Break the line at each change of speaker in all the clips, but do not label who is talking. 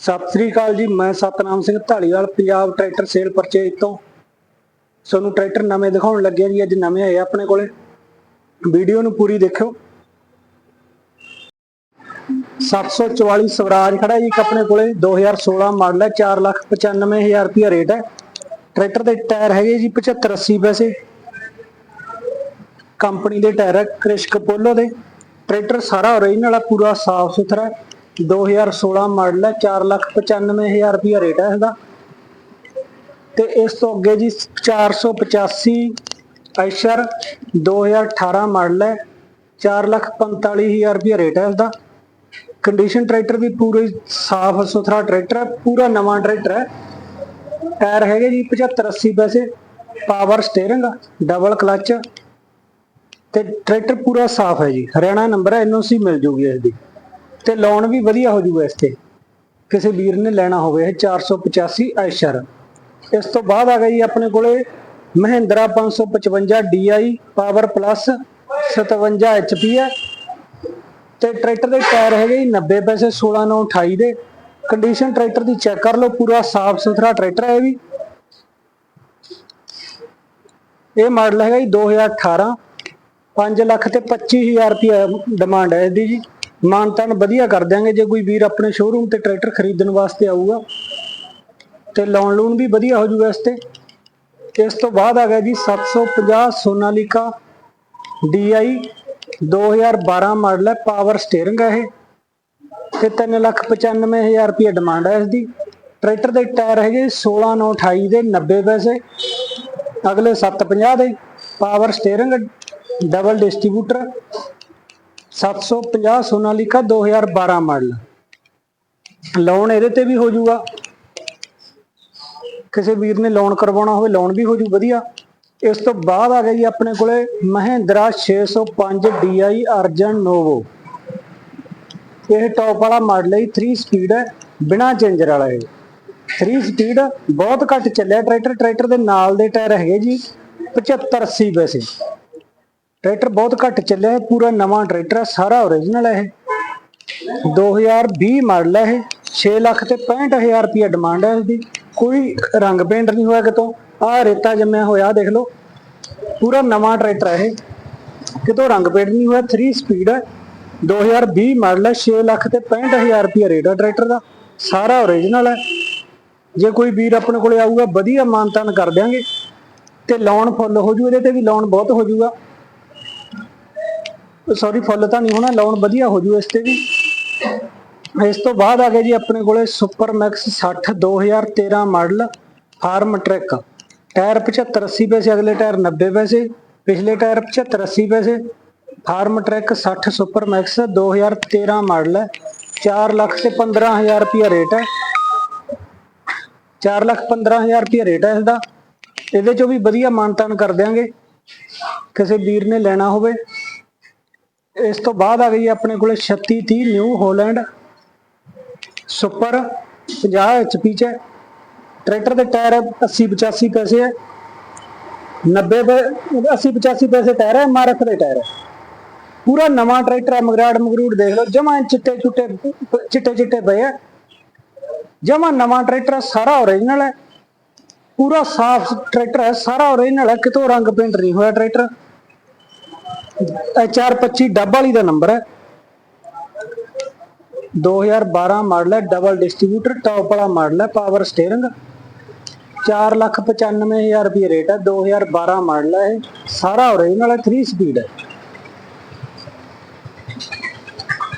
ਸਤਿ ਸ੍ਰੀ ਅਕਾਲ ਜੀ, ਮੈਂ Satnam Singh Dhaliwal Punjab tractor sale purchase ਤੋਂ। ਤੁਹਾਨੂੰ ਟਰੈਕਟਰ ਨਵੇਂ ਦਿਖਾਉਣ ਲੱਗੇ ਜੀ, ਅੱਜ ਨਵੇਂ ਆਏ ਆ ਆਪਣੇ ਕੋਲੇ। ਵੀਡੀਓ ਨੂੰ ਪੂਰੀ ਦੇਖਿਓ। 744 ਸਵਰਾਜ ਖੜਾ ਜੀ ਇੱਕ ਆਪਣੇ ਕੋਲੇ 2016 ਮਾਡਲ ਹੈ 495000 ਰੁਪਿਆ ਰੇਟ ਹੈ। ਟਰੈਕਟਰ ਦੇ ਟਾਇਰ ਹੈਗੇ ਜੀ 75 80 ਪੈਸੇ। ਕੰਪਨੀ ਦੇ ਟਾਇਰ ਹੈ ਕ੍ਰਿਸ਼ ਕਪੋਲੋ ਦੇ। ਟਰੈਕਟਰ ਸਾਰਾ ਓਰੀਜਨਲ ਹੈ ਪੂਰਾ ਸਾਫ਼ ਸੁਥਰਾ ਹੈ। 2016 ਮਾਡਲ ਹੈ 495000 ਰੁਪਿਆ ਰੇਟ ਹੈ ਇਹਦਾ। ਤੇ ਇਸ ਤੋਂ ਅੱਗੇ ਜੀ 485 ਐਸ਼ਰ 2018 ਮਾਡਲ ਹੈ 445000 ਰੁਪਿਆ ਰੇਟ ਹੈ ਇਸਦਾ। ਕੰਡੀਸ਼ਨ ਟਰੈਕਟਰ ਵੀ ਪੂਰੀ ਸਾਫ਼ ਸੁਥਰਾ ਟਰੈਕਟਰ ਹੈ, ਪੂਰਾ ਨਵਾਂ ਟਰੈਕਟਰ ਹੈ। ਟਾਇਰ ਹੈਗੇ ਜੀ 75 80 ਪੈਸੇ, ਪਾਵਰ ਸਟੀਅਰਿੰਗ, ਡਬਲ ਕਲਚ। ਤੇ ਟਰੈਕਟਰ ਪੂਰਾ ਸਾਫ਼ ਹੈ ਜੀ, ਹਰਿਆਣਾ ਨੰਬਰ ਹੈ ਐਨਓਸੀ ਮਿਲ ਜੂਗੀ ਇਸ ਦੀ। ਤੇ ਲੋਨ ਵੀ ਵਧੀਆ ਹੋ ਜੂਗਾ ਇਸ ਤੇ ਕਿਸੇ ਵੀਰ ਨੇ ਲੈਣਾ ਹੋਵੇ, ਇਹ 485 ਐਸ਼ਰ। ਇਸ ਤੋਂ ਬਾਅਦ ਆ ਗਈ ਜੀ ਆਪਣੇ ਕੋਲੇ Mahindra 555 DI power plus 57 HP ਹੈ। ਤੇ ਟਰੈਕਟਰ ਦੇ ਟਾਇਰ ਹੈਗੇ ਜੀ 90 ਪੈਸੇ 16 9 28 ਦੇ। ਕੰਡੀਸ਼ਨ ਟਰੈਕਟਰ ਦੀ ਚੈੱਕ ਕਰ ਲਓ, ਪੂਰਾ ਸਾਫ਼ ਸੁਥਰਾ ਟਰੈਕਟਰ ਹੈ ਇਹ ਵੀ। ਇਹ ਮਾਡਲ ਹੈਗਾ ਜੀ 2018 5 ਲੱਖ ਤੇ 25000 ਰੁਪਏ ਡਿਮਾਂਡ ਹੈ ਇਹਦੀ ਜੀ। ਮਾਨਤਾਨ ਵਧੀਆ ਕਰ ਦਿਆਂਗੇ, ਜੇ ਕੋਈ ਵੀਰ ਆਪਣੇ ਸ਼ੋਰੂਮ ਤੇ ਟਰੈਕਟਰ ਖਰੀਦਣ ਵਾਸਤੇ ਆਊਗਾ। ਤੇ ਲੋਨ ਲੋਨ ਵੀ ਵਧੀਆ ਹੋ ਜੂਗਾ ਇਸ ਤੇ। ਇਸ ਤੋਂ ਬਾਅਦ ਆ ਗਿਆ ਜੀ 750 ਸੋਨਾਲੀਕਾ DI 2012 ਮਾਡਲ ਹੈ ਪਾਵਰ ਸਟੀਅਰਿੰਗ ਹੈ ਇਹ। ਤੇ 395000 ਰੁਪਏ ਡਿਮਾਂਡ ਹੈ ਇਸ ਦੀ ਟਰੈਕਟਰ ਦੇ ਟਾਇਰ ਹੈਗੇ 16 9 28 ਦੇ 90 ਪੈਸੇ ਅਗਲੇ 750 ਦੇ power steering double distributor 750 Sonalika 2012 model. Loan ਇਹਦੇ ਤੇ ਵੀ ਹੋ ਜਾਊਗਾ। ਕਿਸੇ ਵੀਰ ਨੇ ਲੋਨ ਕਰਵਾਉਣਾ ਹੋਵੇ ਲੋਨ ਵੀ ਹੋ ਜੂ ਵਧੀਆ। ਇਸ ਤੋਂ ਬਾਅਦ ਆ ਗਿਆ ਜੀ ਆਪਣੇ ਕੋਲੇ ਮਹਿੰਦਰਾ 605 DI ਅਰਜਨ ਨੋਵੋ। ਇਹ ਟੌਪ ਵਾਲਾ ਮਾਡਲ ਹੈ 3 ਸਪੀਡ ਹੈ, ਬਿਨਾ ਚੇਂਜਰ ਵਾਲਾ ਹੈ 3 ਸਪੀਡ ਬਹੁਤ ਘੱਟ ਚੱਲਿਆ, ਟਰੈਕਟਰ ਟਰੈਕਟਰ ਦੇ ਨਾਲ ਦੇ ਟਾਇਰ ਹੈਗੇ ਜੀ 75 80 ਪੈਸੇ ਟਰੈਕਟਰ ਬਹੁਤ ਘੱਟ ਚੱਲਿਆ ਹੈ ਪੂਰਾ ਨਵਾਂ ਟਰੈਕਟਰ ਹੈ ਸਾਰਾ ਓਰੀਜਨਲ ਹੈ ਇਹ। 2020 ਮਾਡਲ ਹੈ ਇਹ 6 ਲੱਖ ਤੇ 65000 ਰੁਪਏ ਡਿਮਾਂਡ ਹੈ ਇਸਦੀ ਕੋਈ ਰੰਗ ਪੇਂਟ ਨਹੀਂ ਹੋਇਆ ਕਿਤੋਂ। ਆਹ ਰੇਤਾ ਜੰਮਿਆ ਹੋਇਆ ਦੇਖ ਲਓ। ਪੂਰਾ ਨਵਾਂ ਟਰੈਕਟਰ ਹੈ ਇਹ। ਕਿਤੋਂ ਰੰਗ ਪੇਂਟ ਨਹੀਂ ਹੋਇਆ 3 ਸਪੀਡ ਹੈ 2020 ਮਾਡਲ ਹੈ 6 ਲੱਖ ਤੇ 65000 ਰੁਪਏ ਰੇਟ ਹੈ ਟਰੈਕਟਰ ਦਾ। ਸਾਰਾ ਓਰੀਜਨਲ ਹੈ ਜੇ ਕੋਈ ਵੀਰ ਆਪਣੇ ਕੋਲੇ ਆਊਗਾ, ਵਧੀਆ ਮਾਨਤਾਨ ਕਰ ਦਿਆਂਗੇ। ਤੇ ਲੋਨ ਫੁੱਲ ਹੋ ਜੂ, ਇਹਦੇ ਤੇ ਵੀ ਲੋਨ ਬਹੁਤ ਹੋ ਜੂਗਾ। ਸੌਰੀ ਫੁੱਲ ਤਾਂ ਨਹੀਂ ਹੋਣਾ ਲਾਉਣ ਵਧੀਆ ਹੋ ਜੂ ਇਸ ਤੇ ਵੀ। ਇਸ ਤੋਂ ਬਾਅਦ ਆ ਗਿਆ ਜੀ ਆਪਣੇ ਕੋਲੇ super max 60 2013 model farm track tyre 75 80 ਪੈਸੇ, ਅਗਲੇ ਟਾਇਰ 90 ਪੈਸੇ, ਪਿਛਲੇ ਟਾਇਰ 75 80 ਪੈਸੇ। Farm track 60 super max 2013 model ਹੈ। 4 ਲੱਖ ਤੇ 15000 ਰੁਪਿਆ ਰੇਟ ਹੈ। 4 ਲੱਖ 15000 ਰੁਪਿਆ ਰੇਟ ਹੈ ਇਸਦਾ। ਇਹਦੇ ਚੋਂ ਵੀ ਵਧੀਆ ਮਾਨਤਾਨ ਕਰ ਦਿਆਂਗੇ। ਕਿਸੇ ਵੀਰ ਨੇ ਲੈਣਾ ਹੋਵੇ। ਇਸ ਤੋਂ ਬਾਅਦ ਆ ਗਈ ਆਪਣੇ ਕੋਲੇ 36 30 ਨਿਊ ਹੋਲੈਂਡ, ਸੁਪਰ 50 ਐਚਪੀ ਚ ਟਰੈਕਟਰ ਦੇ ਟਾਇਰ 80 85 ਪੈਸੇ ਹੈ। 90 ਪੈ- 80 85 ਪੈਸੇ ਟਾਇਰ ਹੈ ਐਮਆਰਐਫ ਦੇ ਟਾਇਰ ਹੈ। ਪੂਰਾ ਨਵਾਂ ਟਰੈਕਟਰ ਹੈ, ਮਗਰਾੜ ਮਗਰੂੜ ਦੇਖ ਲਓ, ਜਮਾ ਚਿੱਟੇ ਚੁੱਟੇ, ਚਿੱਟੇ ਚਿੱਟੇ ਪਏ ਹੈ। ਜਮਾ ਨਵਾਂ ਟਰੈਕਟਰ ਸਾਰਾ ਓਰੀਜਨਲ ਹੈ। ਪੂਰਾ ਸਾਫ਼ ਟਰੈਕਟਰ ਹੈ, ਸਾਰਾ ਓਰੀਜਨਲ ਹੈ, ਕਿਤੋਂ ਰੰਗ ਪੇਂਟ ਨਹੀਂ ਹੋਇਆ ਟਰੈਕਟਰ। ਐਚ ਆਰ 25 ਡੱਬ ਵਾਲੀ ਦਾ ਨੰਬਰ ਹੈ। 2012 ਮਾਡਲ ਹੈ ਡਬਲ ਡਿਸਟ੍ਰੀਬਿਊਟਰ ਟੌਪ ਵਾਲਾ ਮਾਡਲ ਹੈ ਪਾਵਰ ਸਟੀਅਰਿੰਗ 495000 ਰੁਪਏ ਰੇਟ ਹੈ 2012 ਮਾਡਲ ਹੈ ਇਹ। ਸਾਰਾ ਓਰੀਜਨਲ ਹੈ 3 ਸਪੀਡ ਹੈ।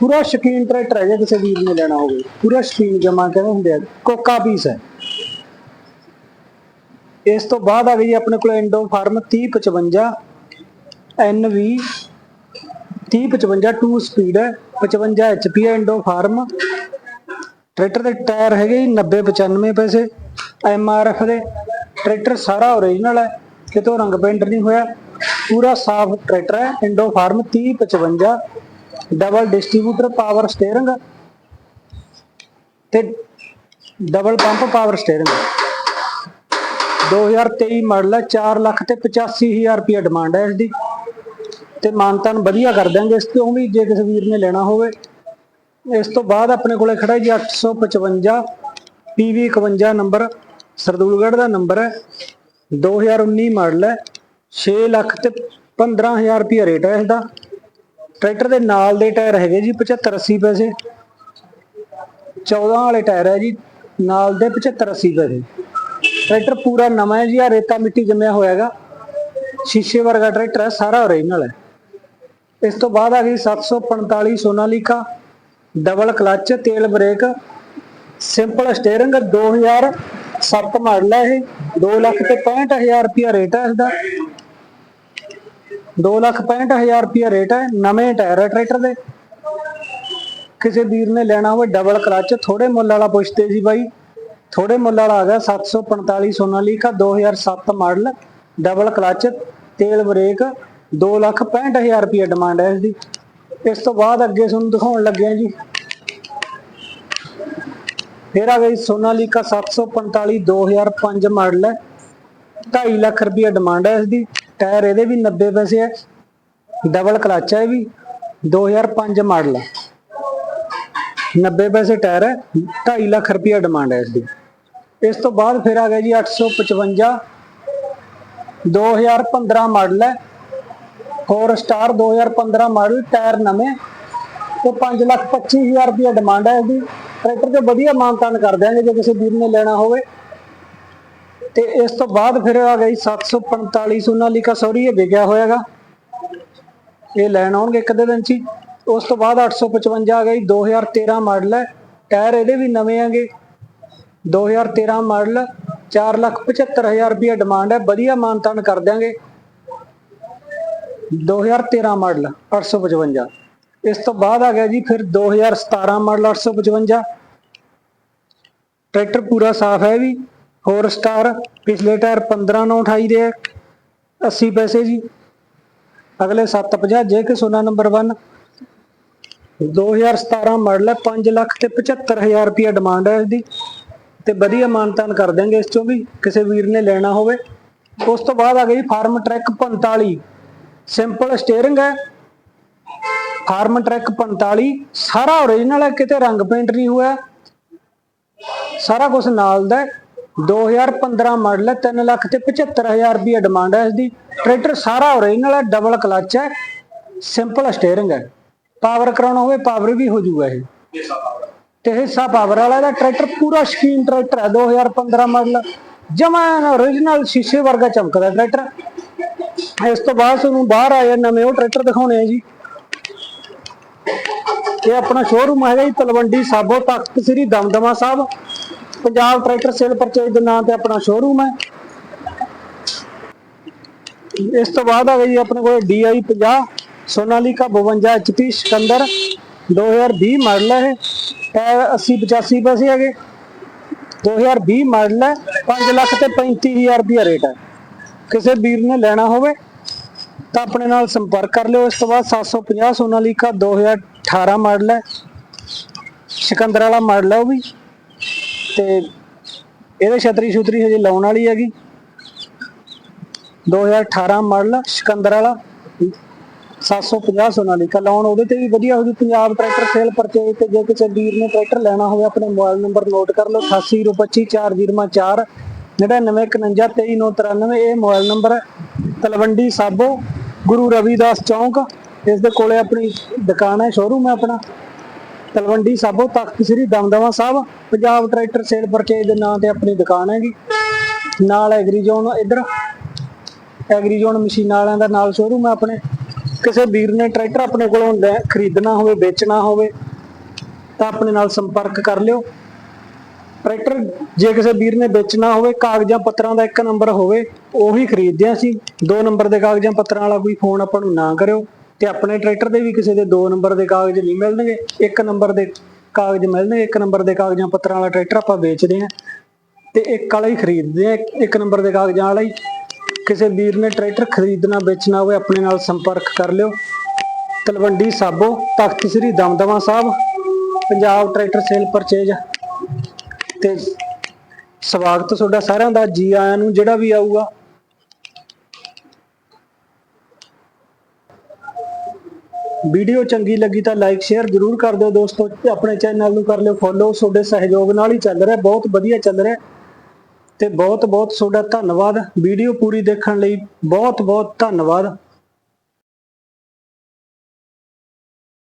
ਪੂਰਾ ਸ਼ਕੀਨ ਟਰੈਕਟਰ ਹੈ ਜੇ ਕਿਸੇ ਵੀਰ ਨੇ ਲੈਣਾ ਹੋਵੇ। ਪੂਰਾ ਸ਼ਕੀਨ ਜਮਾ ਕਹਿੰਦੇ ਹੁੰਦੇ ਆ? ਕੋਕਾ ਪੀਸ ਹੈ। ਇਸ ਤੋਂ ਬਾਅਦ ਆ ਗਈ ਆਪਣੇ ਕੋਲ ਇੰਡੋ ਫਾਰਮ 3055 NV 3055 2 ਸਪੀਡ ਹੈ 55 HP ਹੈ ਇੰਡੋ ਫਾਰਮ। ਟਰੈਕਟਰ ਦੇ ਟਾਇਰ ਹੈਗੇ ਜੀ 90 95 ਪੈਸੇ। MRF ਦੇ ਟਰੈਕਟਰ ਸਾਰਾ ਓਰੀਜਨਲ ਹੈ, ਕਿਤੋਂ ਰੰਗ ਪੇਂਟ ਨਹੀਂ ਹੋਇਆ। ਪੂਰਾ ਸਾਫ਼ ਟਰੈਕਟਰ ਹੈ, Indo Farm 3055 double distributor power steering ਤੇ double pump power steering 2023 model ਹੈ 4 ਲੱਖ ਤੇ 85000 ਰੁਪਏ ਡਿਮਾਂਡ ਹੈ ਇਸ ਦੀ। ਤੇ ਮਾਨਤਾਨ ਵਧੀਆ ਕਰ ਦਾਂਗੇ ਇਸ ਤੋਂ ਵੀ ਜੇ ਕਿਸੇ ਵੀਰ ਨੇ ਲੈਣਾ ਹੋਵੇ। ਇਸ ਤੋਂ ਬਾਅਦ ਆਪਣੇ ਕੋਲੇ ਖੜਾ ਜੀ 855 PV 51 ਨੰਬਰ, ਸਰਦੂਲਗੜ੍ਹ ਦਾ ਨੰਬਰ ਹੈ। 2019 ਮਾਡਲ ਹੈ। 6 ਲੱਖ ਤੇ 15000 ਰੁਪਏ ਰੇਟ ਹੈ ਇਸਦਾ। ਟਰੈਕਟਰ ਦੇ ਨਾਲ ਦੇ ਟਾਇਰ ਹੈਗੇ ਜੀ 75 80 ਪੈਸੇ। 14 ਵਾਲੇ ਟਾਇਰ ਹੈ ਜੀ ਨਾਲ ਦੇ 75 80 ਪੈਸੇ। ਟਰੈਕਟਰ ਪੂਰਾ ਨਵਾਂ ਹੈ ਜੀ ਆ ਰੇਤਾ ਮਿੱਟੀ ਜੰਮਿਆ ਹੋਇਆ ਹੈਗਾ। ਸ਼ੀਸ਼ੇ ਵਰਗਾ ਟਰੈਕਟਰ ਹੈ, ਸਾਰਾ ਓਰੀਜਨਲ ਹੈ। ਇਸ ਤੋਂ ਬਾਅਦ ਆ ਗਈ 745 ਸੋਨਾਲੀਕਾ ਡਬਲ ਕਲਚ ਤੇਲ ਬ੍ਰੇਕ ਸਿੰਪਲ ਸਟੀਅਰਿੰਗ 2007 ਮਾਡਲ ਹੈ ਇਹ 2 ਲੱਖ ਤੇ 65000 ਰੁਪਿਆ ਰੇਟ ਹੈ ਇਸਦਾ। 2 ਲੱਖ 65000 ਰੁਪਿਆ ਰੇਟ ਹੈ ਨਵੇਂ ਟਾਇਰ ਹੈ ਟਰੈਕਟਰ ਦੇ। ਕਿਸੇ ਵੀਰ ਨੇ ਲੈਣਾ ਹੋਵੇ ਡਬਲ ਕਲਚ ਥੋੜੇ ਮੁੱਲ ਵਾਲਾ ਪੁੱਛਦੇ ਸੀ ਬਾਈ। ਥੋੜੇ ਮੁੱਲ ਵਾਲਾ ਆ ਗਿਆ 745 ਸੋਨਾਲੀਕਾ 2007 ਮਾਡਲ ਡਬਲ ਕਲਚ ਤੇਲ ਬ੍ਰੇਕ 2 ਲੱਖ 65000 ਰੁਪਏ ਡਿਮਾਂਡ ਹੈ ਇਸ ਦੀ ਇਸ ਤੋਂ ਬਾਅਦ ਅੱਗੇ ਤੁਹਾਨੂੰ ਦਿਖਾਉਣ ਲੱਗੇ ਹਾਂ ਜੀ। ਫਿਰ ਆ ਗਈ ਸੋਨਾਲੀਕਾ 745 2005 ਮਾਡਲ ਹੈ। 2.5 ਲੱਖ ਰੁਪਏ ਡਿਮਾਂਡ ਹੈ ਇਸ ਦੀ ਟਾਇਰ ਇਹਦੇ ਵੀ 90 ਪੈਸੇ ਹੈ। ਡਬਲ ਕਲਚ ਹੈ ਇਹ ਵੀ। 2005 ਮਾਡਲ ਹੈ। 90 ਪੈਸੇ ਟਾਇਰ ਹੈ। 2.5 ਲੱਖ ਰੁਪਏ ਡਿਮਾਂਡ ਹੈ ਇਸ ਦੀ ਇਸ ਤੋਂ ਬਾਅਦ ਫਿਰ ਆ ਗਿਆ ਜੀ 855 2015 ਮਾਡਲ ਹੈ। ਹੋਰ ਸਟਾਰ 2015 ਮਾਡਲ ਟਾਇਰ ਨਵੇਂ ਤੇ 5 ਲੱਖ 25000 ਰੁਪਏ ਡਿਮਾਂਡ ਹੈ ਇਹਦੀ। ਟਰੈਕਟਰ ਤੇ ਵਧੀਆ ਮਾਨਤਾਨ ਕਰ ਦਿਆਂਗੇ ਜੇ ਕਿਸੇ ਵੀਰ ਨੇ ਲੈਣਾ ਹੋਵੇ। ਤੇ ਇਸ ਤੋਂ ਬਾਅਦ ਫਿਰ ਆ ਗਈ 745 ਸੋਨਾਲੀਕਾ ਸੌਰੀ ਇਹ ਵਿਕਿਆ ਹੋਇਆਗਾ। ਇਹ ਲੈਣ ਆਉਣਗੇ ਇੱਕ ਅੱਧੇ ਦਿਨ ਚ ਹੀ। ਉਸ ਤੋਂ ਬਾਅਦ 855 ਆ ਗਈ 2013 ਮਾਡਲ ਹੈ। ਟਾਇਰ ਇਹਦੇ ਵੀ ਨਵੇਂ ਆਗੇ। 2013 ਮਾਡਲ 4 ਲੱਖ 75000 ਰੁਪਏ ਡਿਮਾਂਡ ਹੈ। ਵਧੀਆ ਮਾਨਤਾਨ ਕਰ ਦਿਆਂਗੇ। 2013 ਮਾਡਲ 855 ਇਸ ਤੋਂ ਬਾਅਦ ਆ ਗਿਆ ਜੀ ਫਿਰ 2017 ਮਾਡਲ 855 ਟਰੈਕਟਰ ਪੂਰਾ ਸਾਫ਼ ਹੈ ਵੀ, ਹੋਰ ਸਟਾਰ ਪਿਛਲੇ ਟਾਇਰ 15 9 28 ਦੇ ਹੈ 80 ਪੈਸੇ ਜੀ। ਅਗਲੇ 750 ਜੇ ਕਿ ਸੋਨਾ ਨੰਬਰ 1 2017 ਮਾਡਲ ਹੈ 5 ਲੱਖ ਤੇ 75000 ਰੁਪਏ ਡਿਮਾਂਡ ਹੈ ਇਸ ਦੀ ਤੇ ਵਧੀਆ ਮਾਨਤਾਨ ਕਰ ਦੇਂਗੇ ਇਸ ਚੋਂ ਵੀ, ਕਿਸੇ ਵੀਰ ਨੇ ਲੈਣਾ ਹੋਵੇ। ਉਸ ਤੋਂ ਬਾਅਦ ਆ ਗਈ ਫਾਰਮ ਟਰੈਕ 45 ਸਿੰਪਲ ਸਟੀਅਰਿੰਗ ਹੈ। ਫਾਰਮ ਟਰੈਕ 45 ਸਾਰਾ ਓਰੀਜਨਲ ਹੈ, ਕਿਤੇ ਰੰਗ ਪੇਂਟ ਨਹੀਂ ਹੋਇਆ। ਸਾਰਾ ਕੁਝ ਨਾਲ ਦਾ 2015 ਮਾਡਲ ਹੈ 3 ਲੱਖ ਤੇ 75000 ਰੁਪਏ ਡਿਮਾਂਡ ਹੈ ਇਸ ਦੀ ਟਰੈਕਟਰ ਸਾਰਾ ਓਰੀਜਨਲ ਹੈ ਡਬਲ ਕਲਚ ਹੈ। ਸਿੰਪਲ ਸਟੀਅਰਿੰਗ ਹੈ। ਪਾਵਰ ਕਰਾਉਣਾ ਹੋਵੇ ਪਾਵਰ ਵੀ ਹੋ ਜਾਊਗਾ ਇਹ। ਤੇ ਹਿੱਸਾ ਪਾਵਰ ਵਾਲਾ ਦਾ ਟਰੈਕਟਰ ਪੂਰਾ ਸ਼ਕੀਨ ਟਰੈਕਟਰ ਹੈ 2015 ਮਾਡਲ ਜਮਾ ਓਰੀਜਨਲ ਸ਼ੀਸ਼ੇ ਵਰਗਾ ਚਮਕਦਾ ਟਰੈਕਟਰ ਇਸ ਤੋਂ ਬਾਅਦ ਤੁਹਾਨੂੰ ਬਾਹਰ ਆਏ ਨਵੇਂ ਉਹ ਟਰੈਕਟਰ ਦਿਖਾਉਣੇ ਆ ਜੀ। ਇਹ ਆਪਣਾ ਸ਼ੋਰੂਮ ਹੈਗਾ ਜੀ, Talwandi Sabo Takht Sri Damdama Sahib. Punjab tractor sale purchase ਦੇ ਨਾਂ ਤੇ ਆਪਣਾ ਸ਼ੋਰੂਮ ਹੈ। ਇਸ ਤੋਂ ਬਾਅਦ ਆ ਗਈ ਜੀ, ਆਪਣੇ ਕੋਲ DI 50 Sonalika 52 HP Sikander 2020 model ਹੈ ਇਹ। ਟਾਇਰ 80 85 ਪੈਸੇ ਹੈਗੇ। 2020 ਮਾਡਲ ਹੈ 5 ਲੱਖ ਤੇ 35000 ਰੁਪਏ ਰੇਟ ਹੈ। ਕਿਸੇ ਵੀਰ ਨੇ ਲੈਣਾ ਹੋਵੇ, ਤਾਂ ਆਪਣੇ ਨਾਲ ਸੰਪਰਕ ਕਰ ਲਿਓ। ਇਸ ਤੋਂ ਬਾਅਦ 750 ਸੋਨਾਲੀਕਾ 2018 ਮਾਡਲ ਹੈ। ਸਿਕੰਦਰ ਵਾਲਾ ਮਾਡਲ ਹੈ ਉਹ ਵੀ। ਤੇ ਇਹਦੇ ਛਤਰੀ ਛੁਤਰੀ ਹਜੇ ਲਾਉਣ ਵਾਲੀ ਹੈਗੀ। 2018 ਮਾਡਲ ਸਿਕੰਦਰ ਵਾਲਾ। 750 ਸੋਨਾਲੀਕਾ ਲਾਉਣ, ਉਹਦੇ ਤੇ ਵੀ ਵਧੀਆ ਹੋ ਪੰਜਾਬ ਟਰੈਕਟਰ ਸੇਲ ਪਰਚੇਜ ਤੇ ਜੇ ਕਿਸੇ ਵੀਰ ਨੇ ਟਰੈਕਟਰ ਲੈਣਾ ਹੋਵੇ, ਆਪਣੇ ਮੋਬਾਈਲ ਨੰਬਰ ਨੋਟ ਕਰ ਲਓ। 88254004 9951233993 ਇਹ ਮੋਬਾਈਲ ਨੰਬਰ ਹੈ। ਤਲਵੰਡੀ ਸਾਬੋ, ਗੁਰੂ ਰਵੀਦਾਸ ਚੌਂਕ, ਇਸ ਦੇ ਕੋਲੇ ਆਪਣੀ ਦੁਕਾਨ ਹੈ ਸ਼ੋਰੂਮ ਹੈ ਆਪਣਾ। Talwandi Sabo, Takht Sri Damdama Sahib, Punjab tractor sale purchase ਦੇ ਨਾਂ ਤੇ ਆਪਣੀ ਦੁਕਾਨ ਹੈਗੀ। ਨਾਲ ਐਗਰੀ ਜ਼ੋਨ ਇੱਧਰ ਐਗਰੀ ਜ਼ੋਨ ਮਸ਼ੀਨਾਂ ਵਾਲਿਆਂ ਦਾ ਨਾਲ ਸ਼ੋਰੂਮ ਹੈ ਆਪਣੇ। ਕਿਸੇ ਵੀਰ ਨੇ ਟਰੈਕਟਰ ਆਪਣੇ ਕੋਲੋਂ ਲੈ- ਖਰੀਦਣਾ ਹੋਵੇ, ਵੇਚਣਾ ਹੋਵੇ, ਤਾਂ ਆਪਣੇ ਨਾਲ ਸੰਪਰਕ ਕਰ ਲਿਓ। ਟਰੈਕਟਰ ਜੇ ਕਿਸੇ ਵੀਰ ਨੇ ਵੇਚਣਾ ਹੋਵੇ, ਕਾਗਜ਼ਾਂ ਪੱਤਰਾਂ ਦਾ ਇੱਕ ਨੰਬਰ ਹੋਵੇ, ਉਹੀ ਖਰੀਦਦੇ ਹਾਂ ਅਸੀਂ। ਦੋ ਨੰਬਰ ਦੇ ਕਾਗਜ਼ਾਂ ਪੱਤਰਾਂ ਵਾਲਾ ਕੋਈ ਫੋਨ ਆਪਾਂ ਨੂੰ ਨਾ ਕਰਿਓ ਤੇ ਆਪਣੇ ਟਰੈਕਟਰ ਦੇ ਵੀ ਕਿਸੇ ਦੇ ਦੋ ਨੰਬਰ ਦੇ ਕਾਗਜ਼ ਨਹੀਂ ਮਿਲਣਗੇ। ਇੱਕ ਨੰਬਰ ਦੇ ਕਾਗਜ਼ ਮਿਲਣਗੇ, ਇੱਕ ਨੰਬਰ ਦੇ ਕਾਗਜ਼ਾਂ ਪੱਤਰਾਂ ਵਾਲਾ ਟਰੈਕਟਰ ਆਪਾਂ ਵੇਚਦੇ ਹਾਂ ਤੇ ਇੱਕ ਵਾਲਾ ਹੀ ਖਰੀਦਦੇ ਆ ਇੱਕ ਨੰਬਰ ਦੇ ਕਾਗਜ਼ਾਂ ਵਾਲਾ ਹੀ। ਕਿਸੇ ਵੀਰ ਨੇ ਟਰੈਕਟਰ ਖਰੀਦਣਾ, ਵੇਚਣਾ ਹੋਵੇ, ਆਪਣੇ ਨਾਲ ਸੰਪਰਕ ਕਰ ਲਿਓ। Talwandi Sabo Takht Sri Damdama Sahib, Punjab tractor sale purchase. ਤੇ ਸਵਾਗਤ ਤੁਹਾਡਾ ਸਾਰਿਆਂ ਦਾ ਜੀ ਆਇਆਂ ਨੂੰ, ਜਿਹੜਾ ਵੀ ਆਊਗਾ। ਵੀਡੀਓ ਚੰਗੀ ਲੱਗੀ ਤਾਂ ਲਾਈਕ, ਸ਼ੇਅਰ ਜਰੂਰ ਕਰ ਦਿਓ ਦੋਸਤੋ, ਤੇ ਆਪਣੇ ਚੈਨਲ ਨੂੰ ਕਰ ਲਿਓ ਫੋਲੋ। ਤੁਹਾਡੇ ਸਹਿਯੋਗ ਨਾਲ ਹੀ ਚੱਲ ਰਿਹਾ, ਬਹੁਤ ਵਧੀਆ ਚੱਲ ਰਿਹਾ। ਤੇ ਬਹੁਤ ਬਹੁਤ ਤੁਹਾਡਾ ਧੰਨਵਾਦ। ਵੀਡੀਓ ਪੂਰੀ ਦੇਖਣ ਲਈ ਬਹੁਤ ਬਹੁਤ ਧੰਨਵਾਦ।